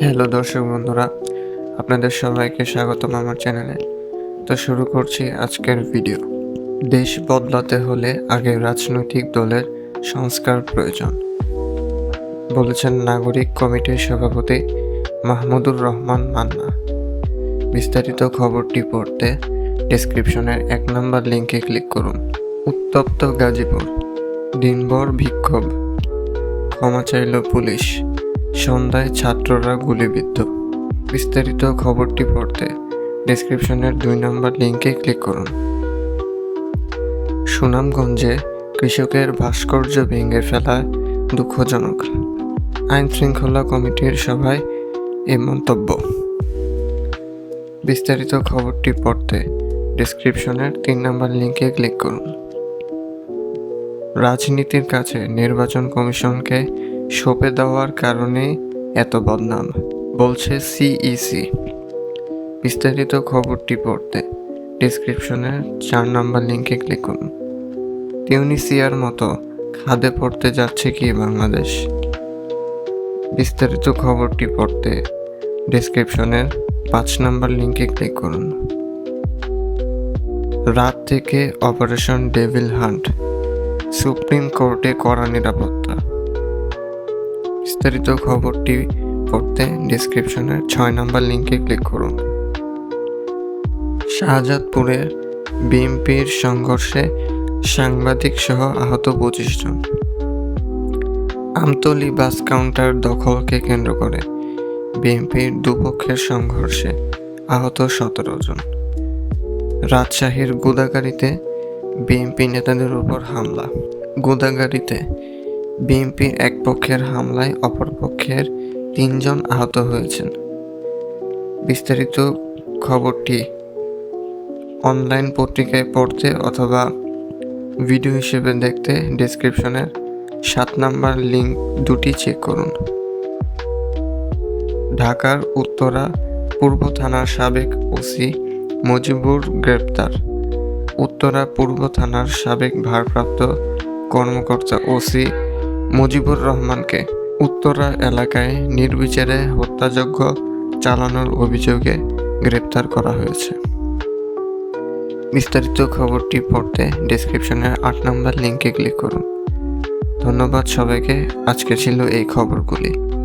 Hello দর্শক বন্ধুরা, আপনাদের সবাইকে স্বাগতম আমার চ্যানেলে। তো শুরু করছি আজকের ভিডিও। দেশ বদলাতে হলে আগে রাজনৈতিক দলের সংস্কার প্রয়োজন। বলেছেন নাগরিক কমিটির সভাপতি মাহমুদুর রহমান মান্না। বিস্তারিত খবরটি পড়তে ডেসক্রিপশনের এক নম্বর লিঙ্কে ক্লিক করুন। উত্তপ্ত গাজীপুর। দিনভর বিক্ষোভ। ক্ষমা চাইল পুলিশ। সন্ধ্যায় ছাত্ররা গুলিবিদ্ধ। বিস্তারিত খবরটি পড়তে ডেসক্রিপশনের দুই নম্বর লিঙ্কে ক্লিক করুন। সুনামগঞ্জে কৃষকের ভাস্কর্য ভেঙে ফেলা দুঃখজনক। আইন শৃঙ্খলা কমিটির সভায় এ মন্তব্য। বিস্তারিত খবরটি পড়তে ডেসক্রিপশনের তিন নম্বর লিঙ্কে ক্লিক করুন। রাজনীতির কাছে নির্বাচন কমিশনকে সঁপে দেওয়ার কারণে এত বদনাম, বলছে সিইসি বিস্তারিত খবরটি পড়তে ডিসক্রিপশনের চার নাম্বার লিঙ্কে ক্লিক করুন। তিউনিসিয়ার মতো খাদে পড়তে যাচ্ছে কি বাংলাদেশ? বিস্তারিত খবরটি পড়তে ডিসক্রিপশনের পাঁচ নাম্বার লিঙ্কে ক্লিক করুন। রাত থেকে অপারেশন ডেভিল হান্ট সুপ্রিম কোর্টে কড়া নিরাপত্তা। বিস্তারিত খবরটি পড়তে ডিসক্রিপশনের ছয় নম্বর লিঙ্কে ক্লিক করুন। শাহজাদপুরের বিএনপির সংঘর্ষে সাংবাদিক সহ আহত পঁচিশ জন। আমতলি বাস কাউন্টার দখলকে কেন্দ্র করে বিএনপির দুপক্ষের সংঘর্ষে আহত সতেরো জন। রাজশাহীর গোদাগাড়িতে বিএনপি নেতাদের উপর হামলা। গোদাগাড়িতে বিএনপির এক পক্ষের হামলায় অপর পক্ষের তিনজন আহত হয়েছেন। বিস্তারিত খবরটি অনলাইন পত্রিকায় পড়তে অথবা ভিডিও হিসেবে দেখতে ডেসক্রিপশনের সাত নাম্বার লিঙ্ক দুটি চেক করুন। ঢাকার উত্তরা পূর্ব থানার সাবেক ওসি মজিবুর গ্রেপ্তার। উত্তরা পূর্ব থানার সাবেক ভারপ্রাপ্ত কর্মকর্তা ওসি মুজিবুর রহমানকে উত্তরা এলাকায় নির্বিচারে হত্যাযজ্ঞ চালানোর অভিযোগে গ্রেপ্তার করা হয়েছে। বিস্তারিত খবরটি পড়তে ডিসক্রিপশনের আট নম্বর লিঙ্কে ক্লিক করুন। ধন্যবাদ সবাইকে। আজকে ছিল এই খবরগুলি।